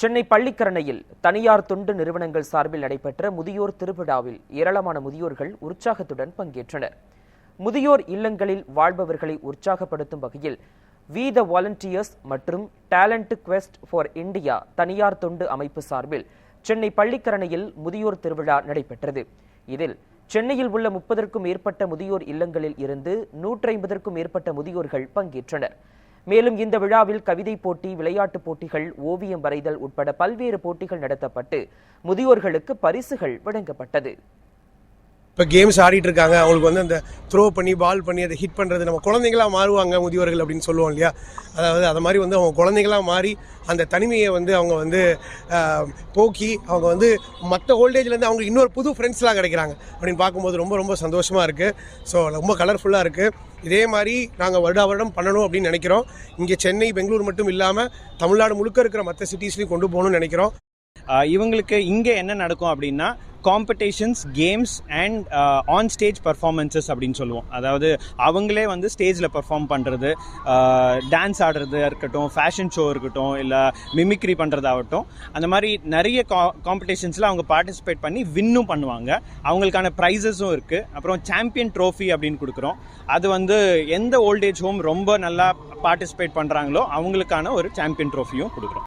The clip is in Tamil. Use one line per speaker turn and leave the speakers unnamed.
சென்னை பள்ளிக்கரணையில் தனியார் தொண்டு நிறுவனங்கள் சார்பில் நடைபெற்ற முதியோர் திருவிழாவில் ஏராளமான முதியோர்கள் உற்சாகத்துடன் பங்கேற்றனர். முதியோர் இல்லங்களில் வாழ்பவர்களை உற்சாகப்படுத்தும் வகையில் வி த வாலண்டியர்ஸ் மற்றும் டேலண்ட் குவெஸ்ட் ஃபார் இந்தியா தனியார் தொண்டு அமைப்பு சார்பில் சென்னை பள்ளிக்கரணையில் முதியோர் திருவிழா நடைபெற்றது. இதில் சென்னையில் உள்ள முப்பதற்கும் மேற்பட்ட முதியோர் இல்லங்களில் இருந்து நூற்றி ஐம்பதற்கும் மேற்பட்ட முதியோர்கள் பங்கேற்றனர். மேலும் இந்த விழாவில் கவிதை போட்டி விளையாட்டுப் போட்டிகள் ஓவியம் வரைதல் உட்பட பல்வேறு போட்டிகள் நடத்தப்பட்டு முதியோர்களுக்கு பரிசுகள் வழங்கப்பட்டது.
இப்போ கேம்ஸ் ஆடிட்டு இருக்காங்க அவங்களுக்கு வந்து அந்த த்ரோ பண்ணி பால் பண்ணி அதை ஹிட் பண்ணுறது நம்ம குழந்தைங்களா மாறுவாங்க முதியோர்கள் அப்படின்னு சொல்லுவோம் இல்லையா? அதாவது அதை மாதிரி வந்து அவங்க குழந்தைங்களா மாறி அந்த தனிமையை வந்து அவங்க வந்து போக்கி அவங்க வந்து மற்ற ஓல்டேஜ்லேருந்து அவங்களுக்கு இன்னொரு புது ஃப்ரெண்ட்ஸ்லாம் கிடைக்கிறாங்க அப்படின்னு பார்க்கும்போது ரொம்ப ரொம்ப சந்தோஷமாக இருக்குது ஸோ ரொம்ப கலர்ஃபுல்லாக இருக்குது இதே மாதிரி நாங்கள் வருடா வருடம் பண்ணணும் அப்படின்னு நினைக்கிறோம். இங்கே சென்னை பெங்களூர் மட்டும் இல்லாமல் தமிழ்நாடு முழுக்க இருக்கிற மற்ற சிட்டிஸ்லையும் கொண்டு போகணும்னு நினைக்கிறோம்.
இவங்களுக்கு இங்கே என்ன நடக்கும் அப்படின்னா competitions games and on stage performances அப்படின்னு சொல்லுவோம். அதாவது அவங்களே வந்து ஸ்டேஜில் பர்ஃபார்ம் பண்ணுறது டான்ஸ் ஆடுறது இருக்கட்டும் ஃபேஷன் ஷோ இருக்கட்டும் இல்லை மிமிக்ரி பண்ணுறதாகட்டும் அந்த மாதிரி நிறைய கா காம்படிஷன்ஸில் அவங்க பார்ட்டிசிபேட் பண்ணி வின்னும் பண்ணுவாங்க. அவங்களுக்கான ப்ரைஸஸும் இருக்குது அப்புறம் சாம்பியன் ட்ரோஃபி அப்படின்னு கொடுக்குறோம். அது வந்து எந்த ஓல்டேஜ் ஹோம் ரொம்ப நல்லா பார்ட்டிசிபேட் பண்ணுறாங்களோ அவங்களுக்கான ஒரு சாம்பியன் ட்ரோஃபியும் கொடுக்குறோம்.